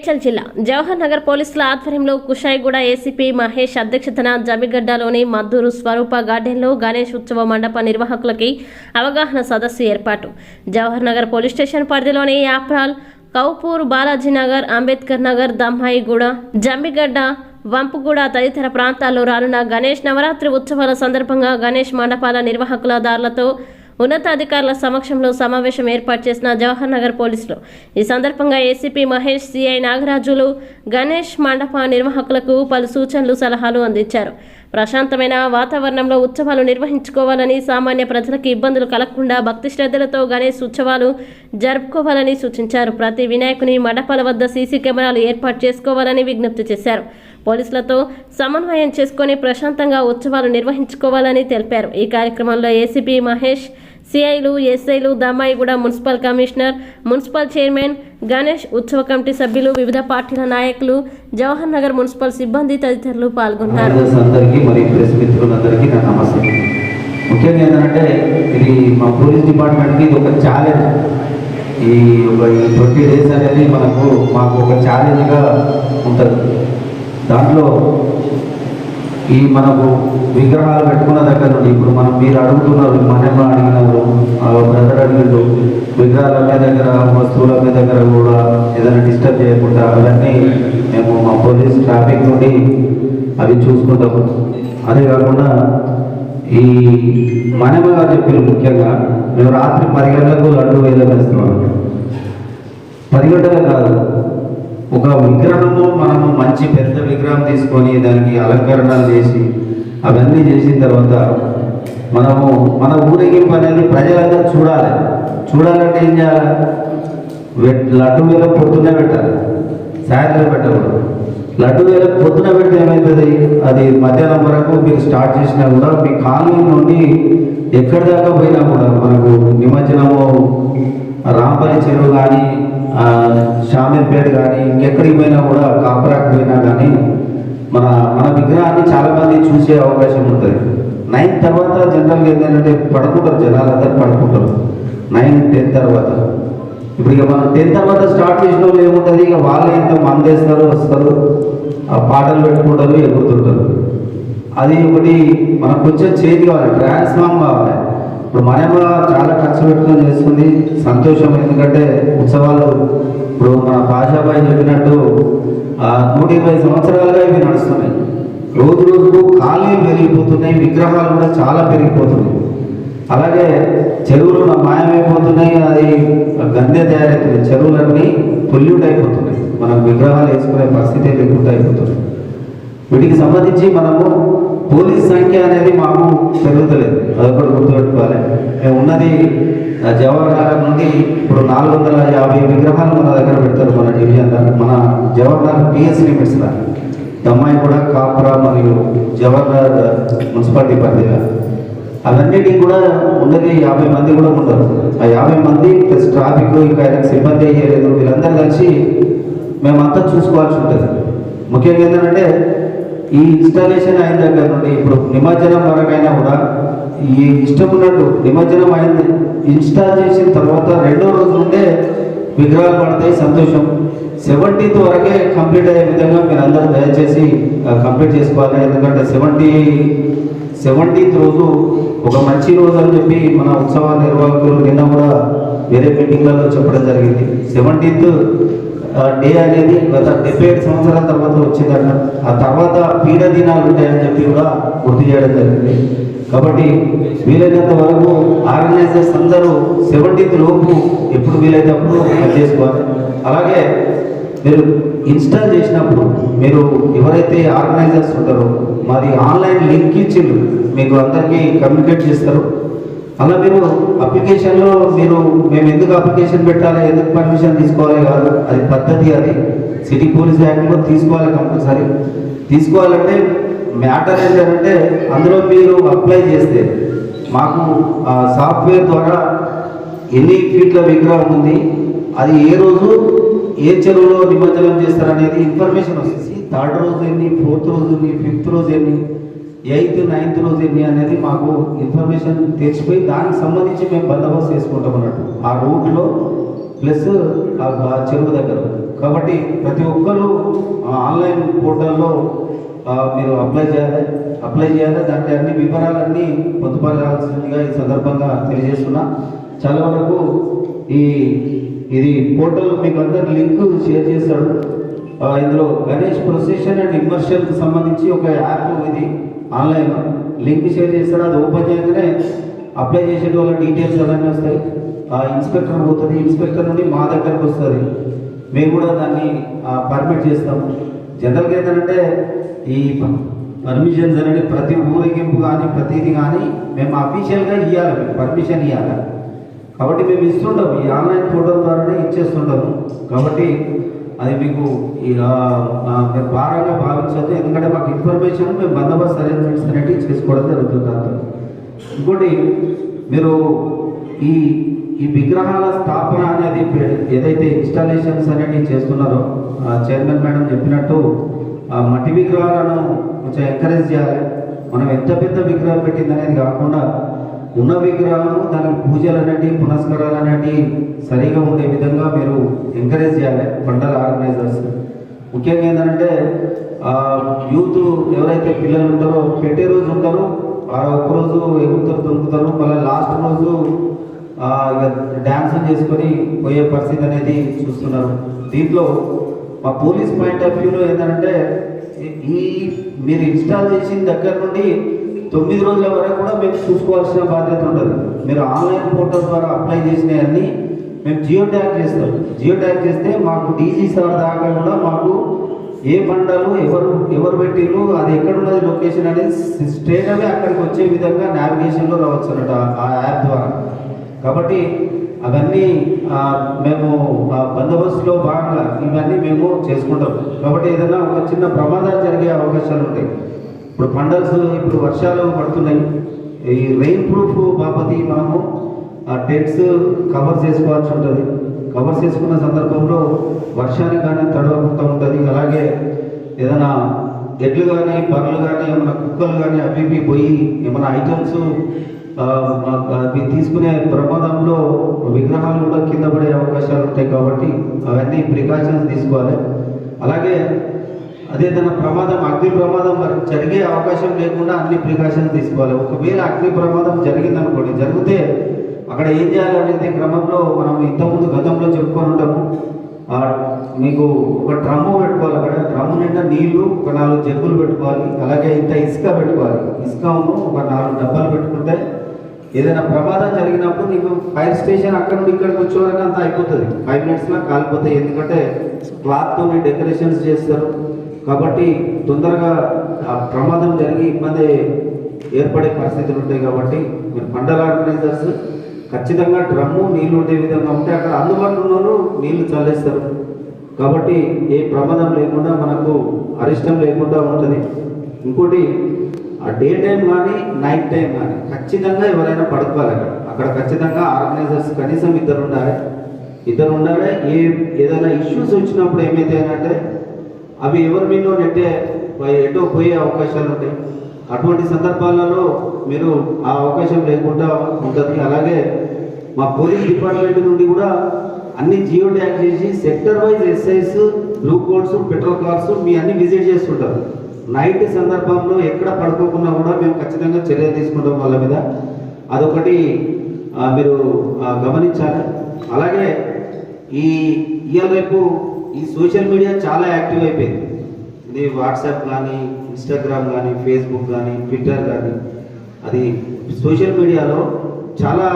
మేడ్చల్ జిల్లా. జవహర్ నగర్ పోలీసుల ఆధ్వర్యంలో కుషాయిగూడ ఏసీపీ మహేష్ అధ్యక్షతన జమిగడ్డలోని మద్దూరు స్వరూప గార్డెన్లో గణేష్ ఉత్సవ మండప నిర్వాహకులకి అవగాహన సదస్సు ఏర్పాటు. జవహర్ నగర్ పోలీస్ స్టేషన్ పరిధిలోని యాప్రాల్ కౌపూర్ బాలాజీనగర్ అంబేద్కర్ నగర్ దమ్మాయిగూడ జమ్మిగడ్డ వంపుగూడ తదితర ప్రాంతాల్లో రానున్న గణేష్ నవరాత్రి ఉత్సవాల సందర్భంగా గణేష్ మండపాల నిర్వాహకుల దారులతో ఉన్నతాధికారుల సమక్షంలో సమావేశం ఏర్పాటు చేసిన జవహర్ నగర్ పోలీసులు. ఈ సందర్భంగా ఏసీపీ మహేష్ సిఐ నాగరాజులు గణేష్ మండప నిర్వాహకులకు పలు సూచనలు సలహాలు అందించారు. ప్రశాంతమైన వాతావరణంలో ఉత్సవాలు నిర్వహించుకోవాలని సామాన్య ప్రజలకు ఇబ్బందులు కలగకుండా భక్తి శ్రద్ధలతో గణేష్ ఉత్సవాలు జరుపుకోవాలని సూచించారు. ప్రతి వినాయకుని మండపాల వద్ద సీసీ కెమెరాలు ఏర్పాటు చేసుకోవాలని విజ్ఞప్తి చేశారు. పోలీసులతో సమన్వయం చేసుకొని ప్రశాంతంగా ఉత్సవాలు నిర్వహించుకోవాలని తెలిపారు. ఈ కార్యక్రమంలో ఏసీపీ మహేష్ సిఐలు ఎస్ఐలు Dammaiguda municipal commissioner municipal chairman Ganesh ఉత్సవ కమిటీ సభ్యులు వివిధ పార్టీల నాయకులు జవహర్ నగర్ మున్సిపల్ సిబ్బంది తదితరులు పాల్గొన్నారు ముఖ్యంగా ఏంటంటే ఇది మా పోలీస్ డిపార్ట్మెంట్కి ఇది ఒక ఛాలెంజ్ ఈ ఒక ఈ ట్వంటీ డేస్ అనేది మనకు మాకు ఒక ఛాలెంజ్గా ఉంటుంది. దాంట్లో ఈ మనకు విగ్రహాలు పెట్టుకున్న దగ్గర నుండి ఇప్పుడు మనం మీరు అడుగుతున్నారు మనమ్మ అడిగినారు బ్రదర్ అడిగిండు విగ్రహాల మీద దగ్గర వస్తువుల మీద దగ్గర కూడా ఏదైనా డిస్టర్బ్ చేయకుండా అవన్నీ మేము మా పోలీస్ ట్రాఫిక్ నుండి అవి చూసుకుంటాము. అదే కాకుండా ఈ మనమ్మ గారు చెప్పారు ముఖ్యంగా మేము రాత్రి పది గంటలకు లడ్డు వేద వేస్తున్నాం. పది గంటలకు కాదు ఒక విగ్రహము మనము మంచి పెద్ద విగ్రహం తీసుకొని దానికి అలంకరణలు చేసి అవన్నీ చేసిన తర్వాత మనము మన ఊరేగింపు అనేది ప్రజలందరూ చూడాలి. చూడాలంటే ఏం చేయాలి? లడ్డు వేల పొద్దున్నే పెట్టాలి. సాయంత్రం పెట్టకూడదు. లడ్డు వేల పొద్దున పెడితే ఏమవుతుంది అది మధ్యాహ్నం వరకు మీరు స్టార్ట్ చేసినా కూడా మీ కాలనీ నుండి ఎక్కడి దాకా పోయినా కూడా మనకు నిమజ్జనము రాంపల్లి చెరువు కానీ షామీర్పేట కానీ ఇంకెక్కడికి పోయినా కూడా కాపరాకు పోయినా కానీ మన మన విగ్రహాన్ని చాలా మంది చూసే అవకాశం ఉంటుంది. నైన్ తర్వాత జనరల్గా ఏంటంటే పడుకుంటారు జనాలు అందరూ పడుకుంటారు. నైన్ టెన్ తర్వాత. ఇప్పుడు ఇక మనం టెన్ తర్వాత స్టార్ట్ చేసిన వాళ్ళు ఏముంటుంది? ఇక వాళ్ళు ఎంత మందేస్తారు వస్తారు. ఆ పాటలు పెట్టుకుంటారు ఎగురుతుంటారు. అది ఒకటి మనకు కొంచెం చేంజ్ కావాలి ట్రాన్స్ఫార్మ్ కావాలి. ఇప్పుడు మనమ చాలా ఖర్చు పెట్టుకొని చేస్తుంది. సంతోషం ఎందుకంటే ఉత్సవాలు ఇప్పుడు మన భాషాబాయి చెప్పినట్టు నూట ఇరవై సంవత్సరాలుగా ఇవి నడుస్తున్నాయి. రోజు రోజుకు ఖాళీ పెరిగిపోతున్నాయి విగ్రహాలు కూడా చాలా పెరిగిపోతున్నాయి. అలాగే చెరువులు మాయమైపోతున్నాయి అది గందె తయారవుతుంది చెరువులన్నీ పొల్యూట్ అయిపోతున్నాయి. మనం విగ్రహాలు వేసుకునే పరిస్థితి లేకుండా అయిపోతుంది వీటికి సంబంధించి మనము పోలీస్ సంఖ్య అనేది మాకు పెరుగుతలేదు. అదొకటి గుర్తుపెట్టుకోవాలి. మేము ఉన్నది ఆ, జవహర్ నగర్ నుండి ఇప్పుడు నాలుగు వందల యాభై విగ్రహాలు మన దగ్గర పెడతారు మన డివిజన్ మన జవహర్ నగర్ పిఎస్ లిమిట్స్లో దమ్మాయి కూడా కాపురా మరియు జవహర్ నగర్ మున్సిపాలిటీ పరిధిగా. అవన్నిటికి కూడా ఉన్నది యాభై మంది కూడా ఉండరు. ఆ యాభై మంది ప్లస్ ట్రాఫిక్ ఇంకా సిబ్బంది అయ్యేలేదు వీళ్ళందరూ కలిసి మేమంతా చూసుకోవాల్సి ఉంటుంది. ముఖ్యంగా ఏంటంటే ఈ ఇన్స్టాలేషన్ అయిన దగ్గర నుండి ఇప్పుడు నిమజ్జనం వరకైనా కూడా ఈ ఇష్టం ఉన్నట్టు నిమజ్జనం అయింది. ఇన్స్టాల్ చేసిన తర్వాత రెండో రోజు నుండే విగ్రహాలు పడతాయి సంతోషం. సెవెంటీత్ వరకే కంప్లీట్ అయ్యే విధంగా మీరు అందరూ దయచేసి కంప్లీట్ చేసుకోవాలి. ఎందుకంటే సెవెంటీ సెవెంటీన్త్ రోజు ఒక మంచి రోజు అని చెప్పి మన ఉత్సవ నిర్వాహకులు నిన్న కూడా వేరే మీటింగ్లలో చెప్పడం జరిగింది. సెవెంటీన్త్ డే అనేది గత డెబ్బై ఏడు సంవత్సరాల తర్వాత వచ్చిందట. ఆ తర్వాత పీడ దినాలు ఉంటాయని చెప్పి కూడా గుర్తు చేయడం జరిగింది. కాబట్టి వీలైనంత వరకు ఆర్గనైజర్స్ అందరూ సెవెంటీన్త్ లోపు ఎప్పుడు వీలైతే అప్పుడు అది చేసుకోవాలి. అలాగే మీరు ఇన్స్టాల్ చేసినప్పుడు మీరు ఎవరైతే ఆర్గనైజర్స్ ఉంటారో మరి ఆన్లైన్ లింక్ ఇచ్చిండ్రు. మీకు అందరికీ కమ్యూనికేట్ చేస్తారు. అలా మీరు అప్లికేషన్లో మీరు మేము ఎందుకు అప్లికేషన్ పెట్టాలి ఎందుకు పర్మిషన్ తీసుకోవాలి కాదు అది పద్ధతి అది. సిటీ పోలీస్ యాక్ట్లో తీసుకోవాలి కంపల్సరీ. తీసుకోవాలంటే మ్యాటర్ ఏంటంటే అందులో మీరు అప్లై చేస్తే మాకు ఆ సాఫ్ట్వేర్ ద్వారా ఎన్ని ఫీట్ల విగ్రహం ఉంది అది ఏ రోజు ఏ చెరువులో నిమజ్జనం చేస్తారనేది ఇన్ఫర్మేషన్ వస్తుంది. థర్డ్ రోజు ఎన్ని ఫోర్త్ రోజు ఎన్ని ఫిఫ్త్ రోజు ఎన్ని ఎయిత్ నైన్త్ రోజు ఎన్ని అనేది మాకు ఇన్ఫర్మేషన్ తెచ్చిపోయి దానికి సంబంధించి మేము బందోబస్తు చేసుకుంటాం అన్నట్టు. ఆ రూట్లో ప్లస్ ఆ చెరువు దగ్గర. కాబట్టి ప్రతి ఒక్కరు ఆన్లైన్ పోర్టల్లో మీరు అప్లై చేయాలి. అప్లై చేయాలి. దాంట్లో అన్ని వివరాలన్నీ పొందుపరచాల్సిందిగా ఈ సందర్భంగా తెలియజేస్తున్నా. చాలా వరకు ఈ ఇది పోర్టల్ మీకు అందరు లింక్ షేర్ చేస్తాడు. ఇందులో గణేష్ ప్రొసెషన్ అండ్ ఇమర్షన్కి సంబంధించి ఒక యాప్ ఇది ఆన్లైన్. లింక్ షేర్ చేస్తారు అది ఓపెన్ చేయగానే అప్లై చేసే వాళ్ళ డీటెయిల్స్ అవన్నీ వస్తాయి. ఆ ఇన్స్పెక్టర్ పోతుంది ఇన్స్పెక్టర్ నుండి మా దగ్గరకు వస్తుంది. మేము కూడా దాన్ని పర్మిట్ చేస్తాము. జనరల్గా ఏంటంటే ఈ పర్మిషన్స్ అనేది ప్రతి ఊరేగింపు కానీ ప్రతిదీ కానీ మేము అఫీషియల్గా ఇవ్వాలి మేము పర్మిషన్ ఇవ్వాలి కాబట్టి మేము ఇస్తుంటాము ఈ ఆన్లైన్ పోర్టల్ ద్వారానే ఇచ్చేస్తుంటాము. కాబట్టి అది మీకు మీరు భారంగా భావించద్దు. ఎందుకంటే మాకు ఇన్ఫర్మేషన్ మేము బందోబస్తు అరేంజ్మెంట్స్ అనేవి చేసుకోవడం జరుగుతుంది దాంతో. ఇంకోటి మీరు ఈ ఈ విగ్రహాల స్థాపన అనేది ఏదైతే ఇన్స్టాలేషన్స్ అనేవి చేస్తున్నారో ఆ చైర్మన్ మేడం చెప్పినట్టు ఆ మట్టి విగ్రహాలను కొంచెం ఎంకరేజ్ చేయాలి. మనం ఎంత పెద్ద విగ్రహం పెట్టిందనేది కాకుండా ఉన్న విగ్రహం దానికి పూజలు అనేటివి పునస్కారాలు అనేటివి సరిగా ఉండే విధంగా మీరు ఎంకరేజ్ చేయాలి పండగ ఆర్గనైజర్స్ ముఖ్యంగా ఏంటంటే యూత్ ఎవరైతే పిల్లలు ఉంటారో పెట్టే రోజు ఉంటారో ఆ ఒక్కరోజు ఎగురుతారు దొరుకుతారు మళ్ళీ లాస్ట్ రోజు ఇక డ్యాన్స్ చేసుకొని పోయే పరిస్థితి అనేది చూస్తున్నారు. దీంట్లో మా పోలీస్ పాయింట్ ఆఫ్ వ్యూలో ఏంటంటే ఈ- ఈ మీరు ఇన్స్టాల్ చేసిన దగ్గర నుండి తొమ్మిది రోజుల వరకు కూడా మేము చూసుకోవాల్సిన బాధ్యత ఉంటుంది మీరు ఆన్లైన్ పోర్టల్ ద్వారా అప్లై చేసినవన్నీ మేము జియో ట్యాగ్ చేస్తాం. జియో ట్యాగ్ చేస్తే మాకు డీజీ సార్ దాకా కూడా మాకు ఏ పంటలు ఎవరు ఎవరు పెట్టిరు అది ఎక్కడ ఉన్నది లొకేషన్ అనేది స్ట్రేట్ అవే అక్కడికి వచ్చే విధంగా నావిగేషన్లో రావచ్చు అన్నట్టు ఆ- యాప్ ద్వారా. కాబట్టి అవన్నీ మేము ఆ, బందోబస్తులో భాగంగా ఇవన్నీ మేము చేసుకుంటాం. కాబట్టి ఏదైనా ఒక చిన్న ప్రమాదాలు జరిగే అవకాశాలు ఉంటాయి. ఇప్పుడు పండల్స్ ఇప్పుడు వర్షాలు పడుతున్నాయి. ఈ రెయిన్ ప్రూఫ్ బాపతి మనము ఆ టెంట్స్ కవర్ చేసుకోవాల్సి ఉంటుంది. కవర్ చేసుకున్న సందర్భంలో వర్షానికి కానీ తడవకుండా ఉంటుంది. అలాగే ఏదైనా ఎడ్లు కానీ బర్రెలు కానీ ఏమైనా కుక్కలు కానీ అవి ఇవి పోయి ఏమైనా ఐటమ్స్ అవి తీసుకునే ప్రమాదంలో విగ్రహాలు కూడా కింద పడే అవకాశాలు ఉంటాయి కాబట్టి అవన్నీ ప్రికాషన్స్ తీసుకోవాలి. అలాగే అదేదైనా ప్రమాదం అగ్ని ప్రమాదం మరి జరిగే అవకాశం లేకుండా అన్ని ప్రికాషన్స్ తీసుకోవాలి. ఒకవేళ అగ్ని ప్రమాదం జరిగిందనుకోండి జరిగితే అక్కడ ఏం చేయాలనేది క్రమంలో మనం ఇంతకుముందు గతంలో చెప్పుకొని ఉంటాము. మీకు ఒక డ్రమ్ము పెట్టుకోవాలి అక్కడ. డ్రమ్ము నిండా నీళ్ళు ఒక నాలుగు జగ్గులు పెట్టుకోవాలి. అలాగే ఇంత ఇసుక పెట్టుకోవాలి. ఇసుక ఒక నాలుగు డబ్బాలు పెట్టుకుంటే ఏదైనా ప్రమాదం జరిగినప్పుడు నీకు ఫైర్ స్టేషన్ అక్కడ నుండి ఇక్కడికి వచ్చేవరకు అంతా అయిపోతుంది. ఫైవ్ మినిట్స్లో కాలిపోతాయి. ఎందుకంటే క్లాత్తో డెకరేషన్స్ చేస్తారు. కాబట్టి తొందరగా ఆ ప్రమాదం జరిగి ఇబ్బంది ఏర్పడే పరిస్థితులు ఉంటాయి కాబట్టి మీరు మండల ఆర్గనైజర్స్ ఖచ్చితంగా డ్రమ్ము నీళ్ళు ఉండే విధంగా ఉంటే అక్కడ అందుబాటులో ఉన్నోళ్ళు నీళ్ళు చల్లేస్తారు. కాబట్టి ఏ ప్రమాదం లేకుండా మనకు అరిష్టం లేకుండా ఉంటుంది. ఇంకోటి ఆ డే టైం కానీ నైట్ టైం కానీ ఖచ్చితంగా ఎవరైనా పడుకోవాలి అక్కడ. అక్కడ ఖచ్చితంగా ఆర్గనైజర్స్ కనీసం ఇద్దరు ఉండాలి. ఇద్దరు ఉండాలి. ఏ ఏదైనా ఇష్యూస్ వచ్చినప్పుడు ఏమైతే అంటే అవి ఎవరి మీద నెట్టే ఎటో పోయే అవకాశాలు ఉంటాయి. అటువంటి సందర్భాలలో మీరు ఆ అవకాశం లేకుండా ఉంటుంది. అలాగే మా పోలీస్ డిపార్ట్మెంట్ నుండి కూడా అన్ని జియో ట్యాగ్ చేసి sector wise SIs blue colts petrol cars మీ అన్ని విజిట్ చేస్తుంటారు. నైట్ సందర్భంలో ఎక్కడ పడుకోకుండా కూడా మేము ఖచ్చితంగా చర్య తీసుకుంటాం వాళ్ళ మీద. అదొకటి మీరు గమనించాలి. అలాగే ఈ ఇయర్ రేపు ఈ సోషల్ మీడియా చాలా యాక్టివ్ అయిపోయింది. ఇది వాట్సాప్ కానీ ఇన్స్టాగ్రామ్ కానీ ఫేస్బుక్ కానీ ట్విట్టర్ కానీ అది సోషల్ మీడియాలో చాలా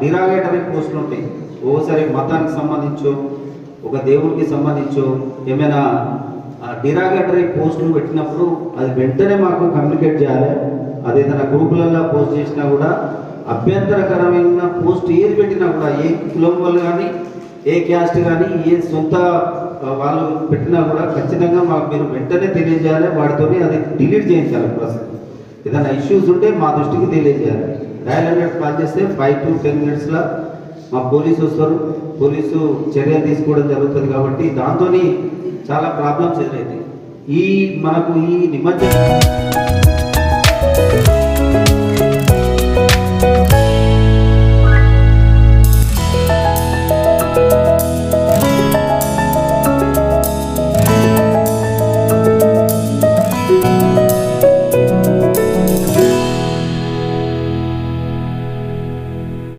డిరాగేటరీ పోస్టులు ఉంటాయి. ఓసారి మతానికి సంబంధించో ఒక దేవుడికి సంబంధించో ఏమైనా డిరాగేటరీ పోస్టులు పెట్టినప్పుడు అది వెంటనే మాకు కమ్యూనికేట్ చేయాలి. అది ఏదైనా గ్రూపులలో పోస్ట్ చేసినా కూడా అభ్యంతరకరమైన పోస్ట్ ఏది పెట్టినా కూడా ఏ కులం వల్ల కానీ ఏ క్యాస్ట్ కానీ ఏ సొంత వాళ్ళు పెట్టినా కూడా ఖచ్చితంగా మాకు మీరు వెంటనే తెలియజేయాలి వాటితోనే అది డిలీట్ చేయించాలి ప్రాసెస్ ఏదైనా ఇష్యూస్ ఉంటే మా దృష్టికి తెలియజేయాలి. డయల్ హండ్రెడ్ కాల్ చేస్తే ఫైవ్ టు టెన్ మినిట్స్లో మా పోలీసు వస్తారు. పోలీసు చర్య తీసుకోవడం జరుగుతుంది కాబట్టి దాంతో చాలా ప్రాబ్లమ్స్ ఎదురవుతాయి ఈ మనకు ఈ నిమజ్జనం